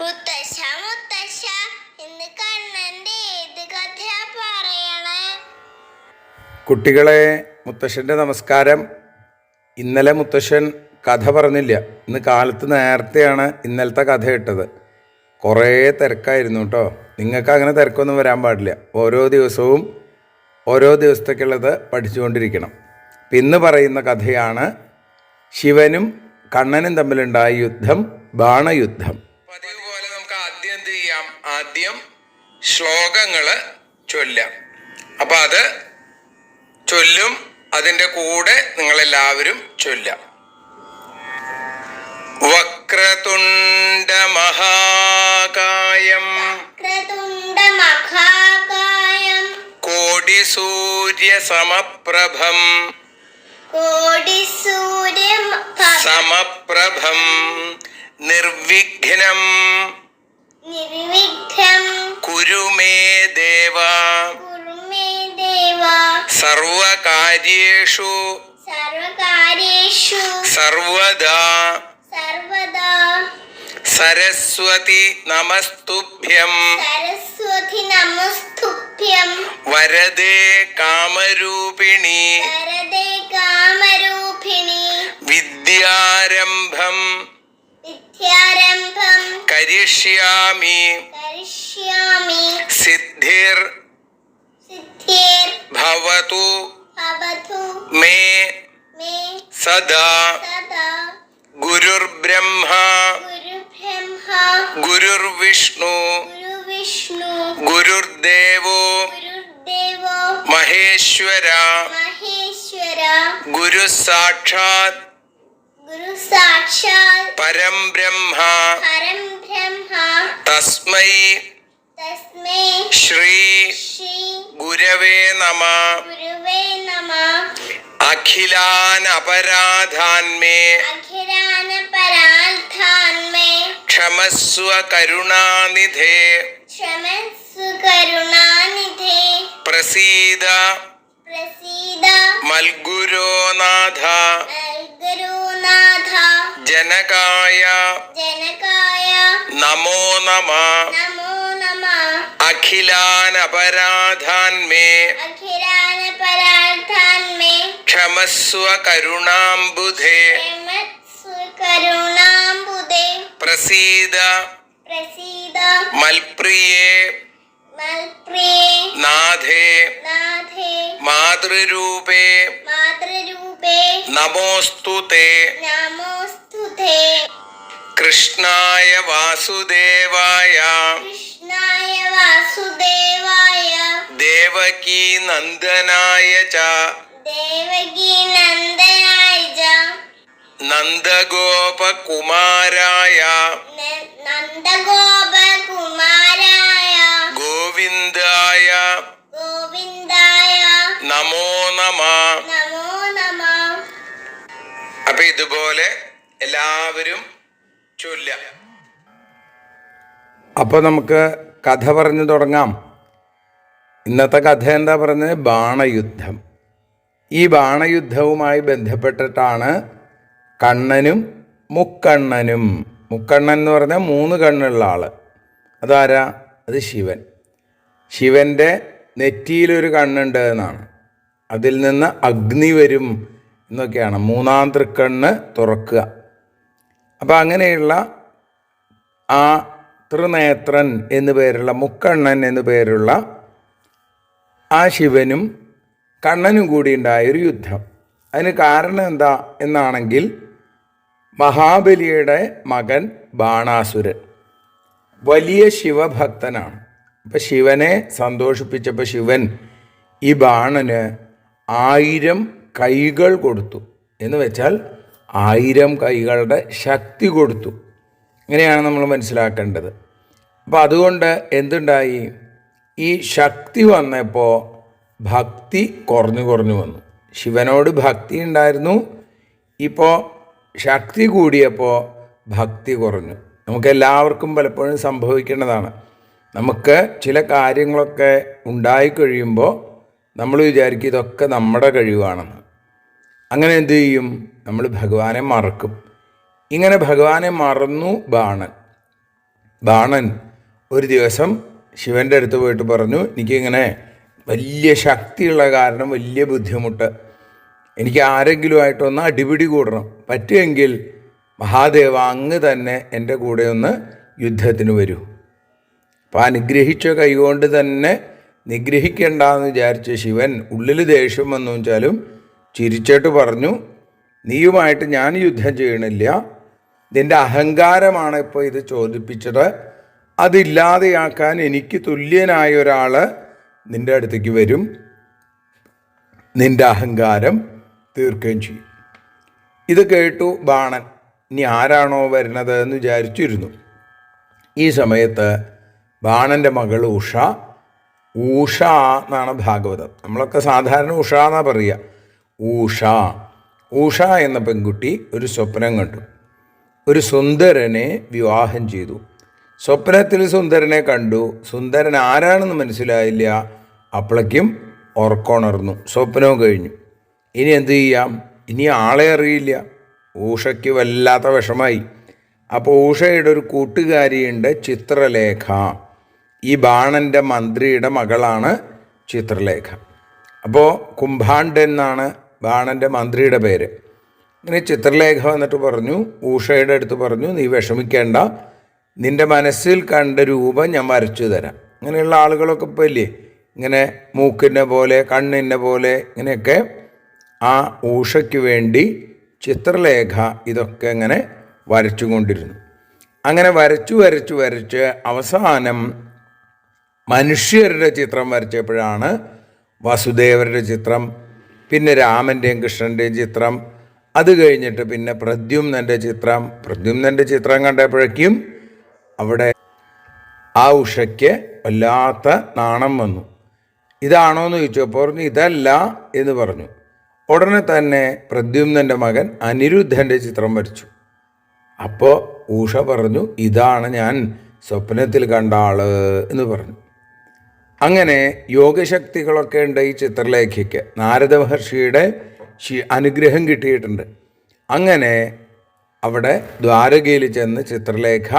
മുത്തശ്ശ മുത്തശ്ശ ഇന്ന് കണ്ണന്റെ ഏത് കഥയാ പറയണേ? കുട്ടികളെ മുത്തശ്ശന്റെ നമസ്കാരം. ഇന്നലെ മുത്തശ്ശൻ കഥ പറഞ്ഞില്ല. ഇന്ന് കാലത്ത് നേരത്തെയാണ് ഇന്നലത്തെ കഥ ഇട്ടത്. കുറേ തിരക്കായിരുന്നു കേട്ടോ. നിങ്ങൾക്ക് അങ്ങനെ തിരക്കൊന്നും വരാൻ പാടില്ല. ഓരോ ദിവസവും ഓരോ ദിവസത്തേക്കുള്ളത് പഠിച്ചുകൊണ്ടിരിക്കണം. ഇന്ന് പറയുന്ന കഥയാണ് ശിവനും കണ്ണനും തമ്മിലുണ്ടായ യുദ്ധം ബാണയുദ്ധം. ആദ്യം ശ്ലോകങ്ങൾ ചൊല്ലാം. അപ്പം അത് ചൊല്ലും അതിന്റെ കൂടെ നിങ്ങളെല്ലാവരും ചൊല്ലാം. വക്രതുണ്ട മഹാകായം കോടി സൂര്യ സമപ്രഭം കോടി സൂര്യ സമപ്രഭം. നിർവിഘ്നം. സർവകാര്യേഷു സർവകാര്യേഷു സർവദാ സർവദാ സരസ്വതി നമസ്തുഭ്യം സരസ്വതി നമസ്തുഭ്യം വരദേ കാമരൂപിണി വരദേ കാമരൂപിണി വിദ്യാരംഭം വിദ്യാരംഭം കരിഷ്യാമി കരിഷ്യാമി സിദ്ധിർ സിദ്ധിർ ഭവതു ഭവതു മേ മേ സദാ സദാ ഗുരുർബ്രഹ്മ ഗുരുബ്രഹ്മ ഗുരുർവിഷ്ണു ഗുരുവിഷ്ണു ഗുരുർദേവോ ഗുരുദേവോ മഹേശ്വര മഹേശ്വര ഗുരു ശ്രീ ഗുരവേ നമ. അഖിലാൻ പരാർത്ഥാന്മേ ക്ഷമസ്വ കരുണാനിധേ. പ്രസീദ. മൽഗുരോനാഥ ഗുരുനാഥ ജനകായ. നമോ. നമ അഖിലാൻ അപരാധാൻമേ അഖിലാന പരാർത്ഥാന്മേ ക്ഷമസ്വ കരുണാംബുധേ കരുണാംബുധേ പ്രസീദ പ്രസീദ മൽപ്രിയേ മൽപ്രിയേ നാഥേ നാഥേ മാതൃരൂപേ മാതൃരൂപേ നമോസ്തുതേ നമോസ്തുതേ കൃഷ്ണായ വാസുദേവായ കൃഷ്ണായ വാസുദേവായ. ദേവകീ നന്ദനായ ച. ദേവകി നന്ദനായ ച. നന്ദഗോപകുമാരായ. നന്ദഗോപകുമാരായ. ഗോവിന്ദായ. ഗോവിന്ദായ. നമോ നമ. നമോ നമ. അപ്പൊ ഇതുപോലെ എല്ലാവരും ചൊല്ല അപ്പൊ നമുക്ക് കഥ പറഞ്ഞു തുടങ്ങാം. ഇന്നത്തെ കഥ എന്താ പറഞ്ഞത്? ബാണയുദ്ധം. ഈ ബാണയുദ്ധവുമായി ബന്ധപ്പെട്ടിട്ടാണ് കണ്ണനും മുക്കണ്ണനും. മുക്കണ്ണൻ എന്ന് പറഞ്ഞാൽ മൂന്ന് കണ്ണുള്ള ആൾ അതാരാ? അത് ശിവൻ. ശിവന്റെ നെറ്റിയിലൊരു കണ്ണുണ്ട് എന്നാണ്. അതിൽ നിന്ന് അഗ്നി വരും എന്നൊക്കെയാണ്. മൂന്നാം തൃക്കണ്ണ് തുറക്കുക. അപ്പോൾ അങ്ങനെയുള്ള ആ ത്രിനേത്രൻ എന്നു പേരുള്ള മുക്കണ്ണൻ എന്നു പേരുള്ള ആ ശിവനും കണ്ണനും കൂടി ഉണ്ടായൊരു യുദ്ധം. അതിന് കാരണം എന്താ എന്നാണെങ്കിൽ മഹാബലിയുടെ മകൻ ബാണാസുരൻ. വലിയ ശിവഭക്തനാണ്. അപ്പം ശിവനെ സന്തോഷിപ്പിച്ചപ്പോൾ ശിവൻ ഈ ബാണന് ആയിരം കൈകൾ കൊടുത്തു. എന്ന് വെച്ചാൽ ആയിരം കൈകളുടെ ശക്തി കൊടുത്തു. ഇങ്ങനെയാണ് നമ്മൾ മനസ്സിലാക്കേണ്ടത്. അപ്പോൾ അതുകൊണ്ട് എന്തുണ്ടായി? ഈ ശക്തി വന്നപ്പോൾ ഭക്തി കുറഞ്ഞു കുറഞ്ഞു വന്നു. ശിവനോട് ഭക്തി ഉണ്ടായിരുന്നു. ഇപ്പോൾ ശക്തി കൂടിയപ്പോൾ ഭക്തി കുറഞ്ഞു. നമുക്ക് എല്ലാവർക്കും പലപ്പോഴും സംഭവിക്കേണ്ടതാണ്. നമുക്ക് ചില കാര്യങ്ങളൊക്കെ ഉണ്ടായിക്കഴിയുമ്പോൾ നമ്മൾ വിചാരിക്കും ഇതൊക്കെ നമ്മുടെ കഴിവാണെന്ന്. അങ്ങനെ എന്തു ചെയ്യും? നമ്മൾ ഭഗവാനെ മറക്കും. ഇങ്ങനെ ഭഗവാനെ മറന്നു ബാണൻ. ബാണൻ ഒരു ദിവസം ശിവന്റെ അടുത്ത് പോയിട്ട് പറഞ്ഞു എനിക്കിങ്ങനെ വലിയ ശക്തിയുള്ള കാരണം വലിയ ബുദ്ധിമുട്ട്. എനിക്ക് ആരെങ്കിലും ആരെങ്കിലുമായിട്ടൊന്ന് അടിപിടി കൂടണം. പറ്റുമെങ്കിൽ മഹാദേവ അങ്ങ് തന്നെ എന്റെ കൂടെ ഒന്ന് യുദ്ധത്തിന് വരൂ. അപ്പം അനുഗ്രഹിച്ച കൈകൊണ്ട് തന്നെ നിഗ്രഹിക്കേണ്ടെന്ന് വിചാരിച്ച ശിവൻ ഉള്ളിൽ ദേഷ്യം വന്നു വെച്ചാലും ചിരിച്ചിട്ട് പറഞ്ഞു നീയുമായിട്ട് ഞാൻ യുദ്ധം ചെയ്യണില്ല. നിന്റെ അഹങ്കാരമാണ് ഇപ്പോൾ ഇത് ചോദിപ്പിച്ചത്. അതില്ലാതെയാക്കാൻ എനിക്ക് തുല്യനായ ഒരാൾ നിന്റെ അടുത്തേക്ക് വരും. നിന്റെ അഹങ്കാരം തീർക്കുകയും ചെയ്യും. ഇത് കേട്ടു ബാണൻ ഇനി ആരാണോ വരുന്നത്? എന്ന് വിചാരിച്ചിരുന്നു. ഈ സമയത്ത് ബാണന്റെ മകൾ ഉഷ ഊഷ എന്നാണ് ഭാഗവതം. നമ്മളൊക്കെ സാധാരണ ഉഷ എന്നാണ് പറയുക ഊഷ ഊഷ എന്ന പെൺകുട്ടി ഒരു സ്വപ്നം കണ്ടു. ഒരു സുന്ദരനെ വിവാഹം ചെയ്തു. സ്വപ്നത്തിൽ സുന്ദരനെ കണ്ടു. സുന്ദരൻ ആരാണെന്ന് മനസ്സിലായില്ല. അപ്പോഴേക്കും ഉറക്കമുണർന്നു. സ്വപ്നവും കഴിഞ്ഞു. ഇനി എന്ത് ചെയ്യാം? ഇനി ആളെ അറിയില്ല. ഊഷയ്ക്ക് വല്ലാത്ത വിഷമായി. അപ്പോൾ ഊഷയുടെ ഒരു കൂട്ടുകാരിയുണ്ട് ചിത്രലേഖ. ഈ ബാണന്റെ മന്ത്രിയുടെ മകളാണ് ചിത്രലേഖ. അപ്പോൾ കുംഭാണ്ഡെന്നാണ് ബാണന്റെ മന്ത്രിയുടെ പേര്. ഇങ്ങനെ ചിത്രലേഖ വന്നിട്ട് പറഞ്ഞു ഊഷയുടെ അടുത്ത് പറഞ്ഞു നീ വിഷമിക്കേണ്ട. നിന്റെ മനസ്സിൽ കണ്ട രൂപം ഞാൻ വരച്ചു തരാം. അങ്ങനെയുള്ള ആളുകളൊക്കെ ഇപ്പോൾ ഇല്ലേ? ഇങ്ങനെ മൂക്കിന്റെ പോലെ കണ്ണിന്റെ പോലെ ഇങ്ങനെയൊക്കെ ആ ഊഷയ്ക്ക് വേണ്ടി ചിത്രലേഖ ഇതൊക്കെ ഇങ്ങനെ വരച്ചു കൊണ്ടിരുന്നു. അങ്ങനെ വരച്ചു വരച്ചു വരച്ച് അവസാനം മനുഷ്യരുടെ ചിത്രം വരച്ചപ്പോഴാണ് വസുദേവരുടെ ചിത്രം പിന്നെ രാമന്റെയും കൃഷ്ണന്റെയും ചിത്രം അത് കഴിഞ്ഞിട്ട് പിന്നെ പ്രദ്യുമ്നന്റെ ചിത്രം പ്രദ്യുമ്നന്റെ ചിത്രം കണ്ടപ്പോഴേക്കും അവിടെ ആ ഉഷയ്ക്ക് വല്ലാത്ത നാണം വന്നു. ഇതാണോ എന്ന് ചോദിച്ചപ്പോൾ പറഞ്ഞു ഇതല്ല എന്ന് പറഞ്ഞു. ഉടനെ തന്നെ പ്രദ്യുമ്നന്റെ മകൻ അനിരുദ്ധന്റെ ചിത്രം വരച്ചു. അപ്പോൾ ഉഷ പറഞ്ഞു ഇതാണ് ഞാൻ സ്വപ്നത്തിൽ കണ്ട ആൾ എന്ന് പറഞ്ഞു. അങ്ങനെ യോഗശക്തികളൊക്കെ ഉണ്ട് ഈ ചിത്രലേഖയ്ക്ക്. നാരദ മഹർഷിയുടെ അനുഗ്രഹം കിട്ടിയിട്ടുണ്ട്. അങ്ങനെ അവിടെ ദ്വാരകയിൽ ചെന്ന് ചിത്രലേഖ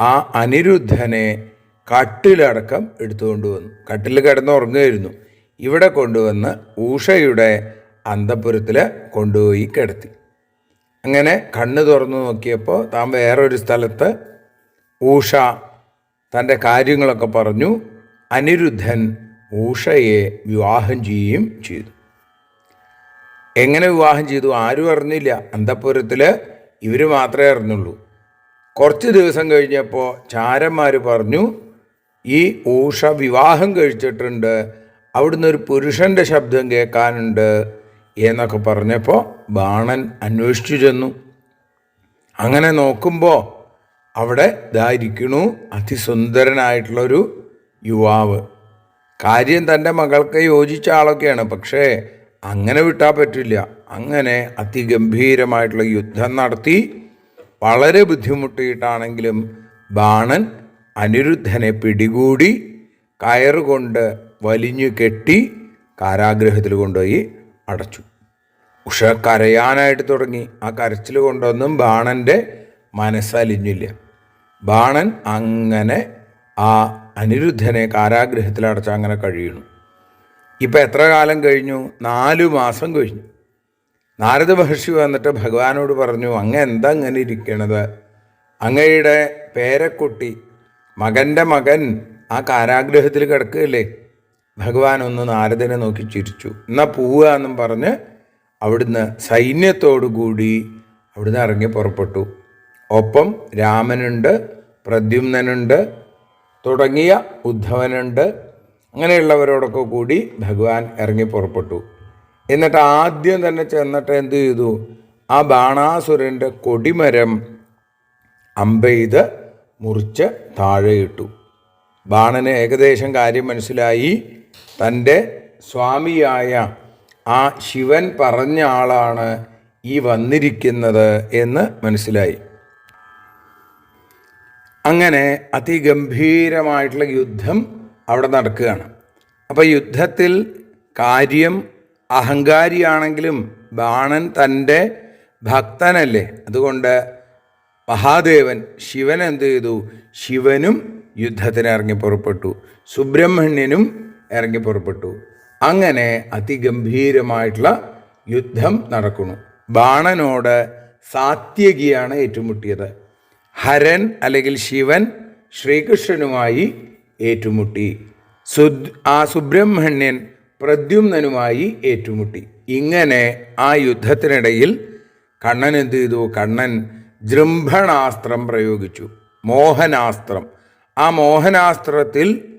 ആ അനിരുദ്ധനെ കട്ടിലടക്കം എടുത്തുകൊണ്ട് വന്നു. കട്ടിൽ കിടന്ന് ഉറങ്ങുമായിരുന്നു ഇവിടെ കൊണ്ടുവന്ന് ഊഷയുടെ അന്തപുരത്തിൽ കൊണ്ടുപോയി കിടത്തി. അങ്ങനെ കണ്ണ് തുറന്നു നോക്കിയപ്പോൾ താൻ വേറൊരു സ്ഥലത്ത് ഊഷ തന്റെ കാര്യങ്ങളൊക്കെ പറഞ്ഞു. അനിരുദ്ധൻ ഊഷയെ വിവാഹം ചെയ്യുകയും ചെയ്തു. എങ്ങനെ വിവാഹം ചെയ്തു ആരും അറിഞ്ഞില്ല. അന്തപുരത്തിൽ ഇവർ മാത്രമേ അറിഞ്ഞുള്ളൂ. കുറച്ച് ദിവസം കഴിഞ്ഞപ്പോൾ ചാരന്മാർ പറഞ്ഞു ഈ ഊഷ വിവാഹം കഴിച്ചിട്ടുണ്ട്. അവിടുന്ന് ഒരു പുരുഷന്റെ ശബ്ദം കേൾക്കാനുണ്ട് എന്നൊക്കെ പറഞ്ഞപ്പോൾ ബാണൻ അന്വേഷിച്ചു ചെന്നു. അങ്ങനെ നോക്കുമ്പോൾ അവിടെ ഇതായിരിക്കണു അതിസുന്ദരനായിട്ടുള്ളൊരു യുവാവ്. കാര്യം തന്റെ മകൾക്ക് യോജിച്ച ആളൊക്കെയാണ്. പക്ഷേ അങ്ങനെ വിട്ടാൽ പറ്റില്ല. അങ്ങനെ അതിഗംഭീരമായിട്ടുള്ള യുദ്ധം നടത്തി വളരെ ബുദ്ധിമുട്ടിയിട്ടാണെങ്കിലും ബാണൻ അനിരുദ്ധനെ പിടികൂടി കയറുകൊണ്ട് വലിഞ്ഞു കെട്ടി കാരാഗ്രഹത്തിൽ കൊണ്ടുപോയി അടച്ചു. ഉഷ കരയാനായിട്ട് തുടങ്ങി. ആ കരച്ചിൽ കൊണ്ടൊന്നും ബാണന്റെ മനസ്സലിഞ്ഞില്ല. ബാണൻ അങ്ങനെ ആ അനിരുദ്ധനെ കാരാഗ്രഹത്തിൽ അടച്ച് അങ്ങനെ കഴിയുന്നു. ഇപ്പം എത്ര കാലം കഴിഞ്ഞു? നാലു മാസം കഴിഞ്ഞു. നാരദ മഹർഷി വന്നിട്ട് ഭഗവാനോട് പറഞ്ഞു അങ്ങ് എന്താ അങ്ങനെ ഇരിക്കണത്? അങ്ങയുടെ പേരക്കുട്ടി മകന്റെ മകൻ ആ കാരാഗ്രഹത്തിൽ കിടക്കുകയല്ലേ? ഭഗവാൻ ഒന്ന് നാരദനെ നോക്കി ചിരിച്ചു. എന്നാൽ പോവുക എന്നും പറഞ്ഞ് അവിടുന്ന് സൈന്യത്തോടു കൂടി അവിടുന്ന് ഇറങ്ങി പുറപ്പെട്ടു. ഒപ്പം രാമനുണ്ട് പ്രദ്യുമ്നനുണ്ട് തുടങ്ങിയ ഉദ്ധവനുണ്ട് അങ്ങനെയുള്ളവരോടൊക്കെ കൂടി ഭഗവാൻ ഇറങ്ങി പുറപ്പെട്ടു. എന്നിട്ട് ആദ്യം തന്നെ ചെന്നിട്ട് എന്ത് ചെയ്തു? ആ ബാണാസുരന്റെ കൊടിമരം അമ്പെയ്ത് മുറിച്ച് താഴെയിട്ടു ബാണന് ഏകദേശം കാര്യം മനസ്സിലായി. തന്റെ സ്വാമിയായ ആ ശിവൻ പറഞ്ഞ ആളാണ് ഈ വന്നിരിക്കുന്നത് എന്ന് മനസ്സിലായി. അങ്ങനെ അതിഗംഭീരമായിട്ടുള്ള യുദ്ധം അവിടെ നടക്കുകയാണ്. അപ്പോൾ യുദ്ധത്തിൽ കാര്യം അഹങ്കാരിയാണെങ്കിലും ബാണൻ തന്റെ ഭക്തനല്ലേ? അതുകൊണ്ട് മഹാദേവൻ ശിവൻ എന്ത് ചെയ്തു? ശിവനും യുദ്ധത്തിന് ഇറങ്ങി പുറപ്പെട്ടു. സുബ്രഹ്മണ്യനും ഇറങ്ങി പുറപ്പെട്ടു. അങ്ങനെ അതിഗംഭീരമായിട്ടുള്ള യുദ്ധം നടക്കുന്നു. ബാണനോട് സാത്യകിയാണ് ഏറ്റുമുട്ടിയത്. ഹരൻ അല്ലെങ്കിൽ ശിവൻ ശ്രീകൃഷ്ണനുമായി ഏറ്റുമുട്ടി. സു ആ സുബ്രഹ്മണ്യൻ പ്രദ്യുമ്നനുമായി ഏറ്റുമുട്ടി. ഇങ്ങനെ ആ യുദ്ധത്തിനിടയിൽ കണ്ണൻ എന്ത് ചെയ്തു? കണ്ണൻ ജൃംഭണാസ്ത്രം പ്രയോഗിച്ചു. മോഹനാസ്ത്രം. ആ മോഹനാസ്ത്രത്തിൽ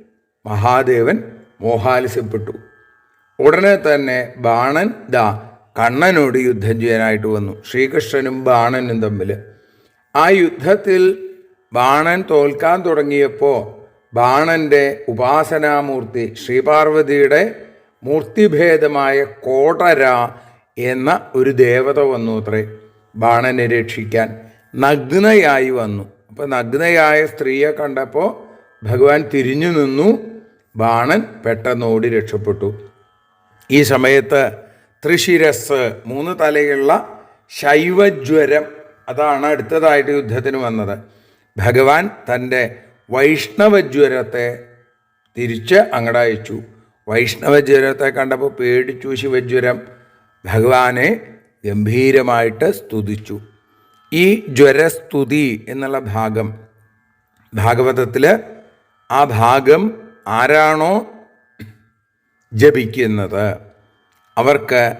മഹാദേവൻ മോഹാലസ്യപ്പെട്ടു. ഉടനെ തന്നെ ബാണൻ ദാ കണ്ണനോട് യുദ്ധം ചെയ്യാനായിട്ട് വന്നു. ശ്രീകൃഷ്ണനും ബാണനും തമ്മിൽ ആ യുദ്ധത്തിൽ ബാണൻ തോൽക്കാൻ തുടങ്ങിയപ്പോൾ ബാണന്റെ ഉപാസനാമൂർത്തി ശ്രീപാർവതിയുടെ മൂർത്തിഭേദമായ കോടര എന്ന ഒരു ദേവത വന്നു അത്രേ. ബാണനെ രക്ഷിക്കാൻ നഗ്നയായി വന്നു. അപ്പോൾ നഗ്നയായ സ്ത്രീയെ കണ്ടപ്പോൾ ഭഗവാൻ തിരിഞ്ഞു നിന്നു. ബാണൻ പെട്ടെന്ന് ഓടി രക്ഷപ്പെട്ടു. ഈ സമയത്ത് ത്രിശിരസ് മൂന്ന് തലയുള്ള ശൈവജ്വരം അതാണ് അടുത്തതായിട്ട് യുദ്ധത്തിന് വന്നത്. ഭഗവാൻ തന്റെ വൈഷ്ണവജ്വരത്തെ തിരിച്ച് അങ്ങടെ അയച്ചു വൈഷ്ണവജ്വരത്തെ കണ്ടപ്പോൾ പേടിച്ചു ശിവജ്വരം ഭഗവാനെ ഗംഭീരമായിട്ട് സ്തുതിച്ചു. ഈ ജ്വരസ്തുതി എന്നുള്ള ഭാഗം ഭാഗവതത്തിൽ ആ ഭാഗം ആരാണോ ജപിക്കുന്നത് അവർക്ക്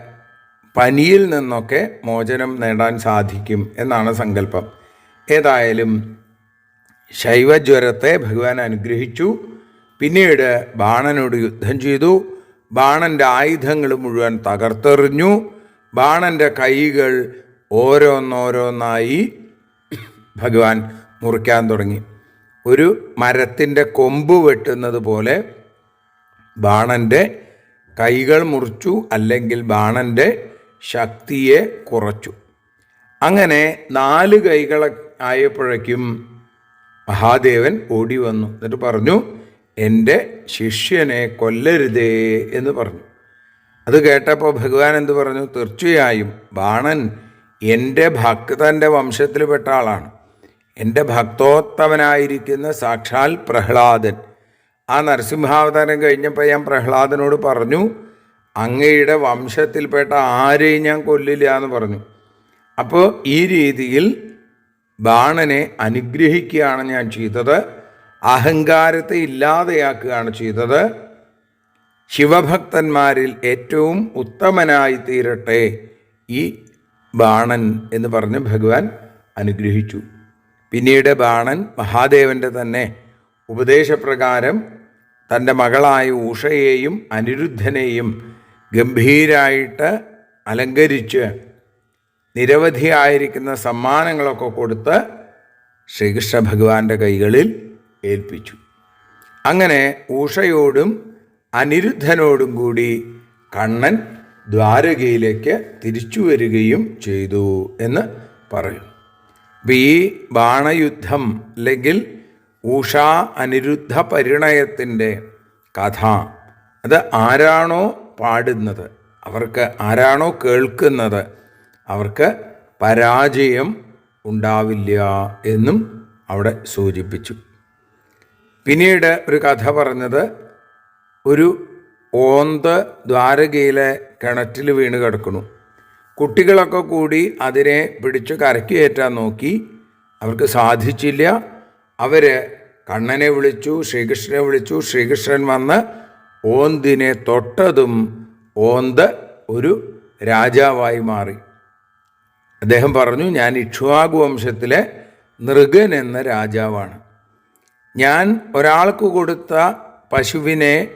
പനിയിൽ നിന്നൊക്കെ മോചനം നേടാൻ സാധിക്കും എന്നാണ് സങ്കല്പം. ഏതായാലും ശൈവജ്വരത്തെ ഭഗവാൻ അനുഗ്രഹിച്ചു. പിന്നീട് ബാണനോട് യുദ്ധം ചെയ്തു. ബാണന്റെ ആയുധങ്ങൾ മുഴുവൻ തകർത്തെറിഞ്ഞു. ബാണന്റെ കൈകൾ ഓരോന്നോരോന്നായി ഭഗവാൻ മുറിക്കാൻ തുടങ്ങി. ഒരു മരത്തിന്റെ കൊമ്പ് വെട്ടുന്നത് പോലെ ബാണന്റെ കൈകൾ മുറിച്ചു അല്ലെങ്കിൽ ബാണന്റെ ശക്തിയെ കുറച്ചു. അങ്ങനെ നാല് കൈകൾ ആയപ്പോഴേക്കും മഹാദേവൻ ഓടി വന്നു. എന്നിട്ട് പറഞ്ഞു എന്റെ ശിഷ്യനെ കൊല്ലരുതേ എന്ന് പറഞ്ഞു. അത് കേട്ടപ്പോൾ ഭഗവാൻ എന്ത് പറഞ്ഞു? തീർച്ചയായും ബാണൻ എന്റെ ഭക്തന്റെ വംശത്തിൽപ്പെട്ട ആളാണ്. എന്റെ ഭക്തോത്തമനായിരിക്കുന്ന സാക്ഷാൽ പ്രഹ്ലാദൻ. ആ നരസിംഹാവതാരം കഴിഞ്ഞപ്പോൾ ഞാൻ പ്രഹ്ലാദനോട് പറഞ്ഞു അങ്ങയുടെ വംശത്തിൽപ്പെട്ട ആരെയും ഞാൻ കൊല്ലില്ല എന്ന് പറഞ്ഞു. അപ്പോൾ ഈ രീതിയിൽ ബാണനെ അനുഗ്രഹിക്കുകയാണ് ഞാൻ ചെയ്തത്. അഹങ്കാരത്തെ ഇല്ലാതെയാക്കുകയാണ് ചെയ്തത്. ശിവഭക്തന്മാരിൽ ഏറ്റവും ഉത്തമനായി തീരട്ടെ ഈ ബാണൻ എന്ന് പറഞ്ഞ് ഭഗവാൻ അനുഗ്രഹിച്ചു. പിന്നീട് ബാണൻ മഹാദേവന്റെ തന്നെ ഉപദേശപ്രകാരം തന്റെ മകളായ ഉഷയെയും അനിരുദ്ധനെയും ഗംഭീരായിട്ട് അലങ്കരിച്ച് നിരവധിയായിരിക്കുന്ന സമ്മാനങ്ങളൊക്കെ കൊടുത്ത് ശ്രീകൃഷ്ണ ഭഗവാന്റെ കൈകളിൽ ഏൽപ്പിച്ചു. അങ്ങനെ ഉഷയോടും അനിരുദ്ധനോടും കൂടി കണ്ണൻ ദ്വാരകയിലേക്ക് തിരിച്ചു വരികയും ചെയ്തു എന്ന് പറയുന്നു അപ്പം ഈ ബാണയുദ്ധം അല്ലെങ്കിൽ ഉഷ അനിരുദ്ധ പരിണയത്തിന്റെ കഥ അത് ആരാണോ പാടുന്നത് അവർക്ക് ആരാണോ കേൾക്കുന്നത് അവർക്ക് പരാജയം ഉണ്ടാവില്ല എന്നും അവിടെ സൂചിപ്പിച്ചു. പിന്നീട് ഒരു കഥ പറഞ്ഞത് ഒരു ഓന്ത് ദ്വാരകയിലെ കിണറ്റിൽ വീണ് കിടക്കണു കുട്ടികളൊക്കെ കൂടി അതിനെ പിടിച്ച് കരക്കി കയറ്റാൻ നോക്കി. അവർക്ക് സാധിച്ചില്ല. അവർ കണ്ണനെ വിളിച്ചു ശ്രീകൃഷ്ണനെ വിളിച്ചു. ശ്രീകൃഷ്ണൻ വന്ന് ഓന്തിനെ തൊട്ടതും ഓന്ത് ഒരു രാജാവായി മാറി. അദ്ദേഹം പറഞ്ഞു ഞാൻ ഇക്ഷ്വാകു വംശത്തിലെ നൃഗൻ എന്ന രാജാവാണ്. ഞാൻ ഒരാൾക്ക് കൊടുത്ത പശുവിനെ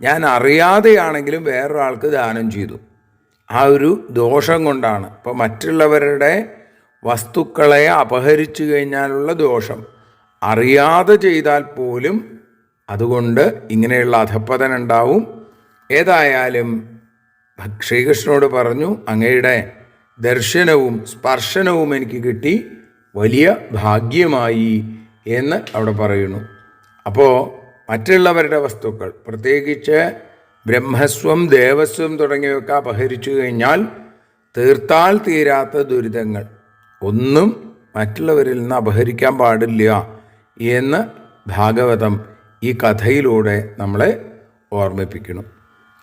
ഞാൻ അറിയാതെയാണെങ്കിലും വേറൊരാൾക്ക് ദാനം ചെയ്തു. ആ ഒരു ദോഷം കൊണ്ടാണ്. ഇപ്പോൾ മറ്റുള്ളവരുടെ വസ്തുക്കളെ അപഹരിച്ചു കഴിഞ്ഞാലുള്ള ദോഷം. അറിയാതെ ചെയ്താൽ പോലും അതുകൊണ്ട് ഇങ്ങനെയുള്ള അധപ്പതനുണ്ടാവും ഏതായാലും ശ്രീകൃഷ്ണനോട് പറഞ്ഞു അങ്ങയുടെ ദർശനവും സ്പർശനവും എനിക്ക് കിട്ടി. വലിയ ഭാഗ്യമായി എന്ന് അവിടെ പറയുന്നു. അപ്പോൾ മറ്റുള്ളവരുടെ വസ്തുക്കൾ പ്രത്യേകിച്ച് ബ്രഹ്മസ്വം ദേവസ്വം തുടങ്ങിയവയൊക്കെ അപഹരിച്ചു കഴിഞ്ഞാൽ തീർത്താൽ തീരാത്ത ദുരിതങ്ങൾ. ഒന്നും മറ്റുള്ളവരിൽ നിന്ന് അപഹരിക്കാൻ പാടില്ല എന്ന് ഭാഗവതം ഈ കഥയിലൂടെ നമ്മളെ ഓർമ്മിപ്പിക്കണം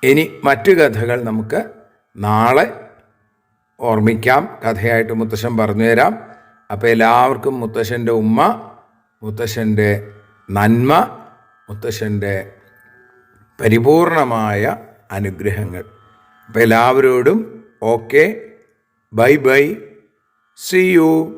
ഇനി മറ്റു കഥകൾ നമുക്ക് നാളെ ഓർമ്മിക്കാം. കഥയായിട്ട് മുത്തശ്ശൻ പറഞ്ഞു തരാം. അപ്പോൾ എല്ലാവർക്കും മുത്തശ്ശന്റെ ഉമ്മ മുത്തശ്ശന്റെ നന്മ മുത്തശ്ശന്റെ പരിപൂർണമായ അനുഗ്രഹങ്ങൾ. അപ്പോൾ എല്ലാവരോടും okay. Bye bye. See you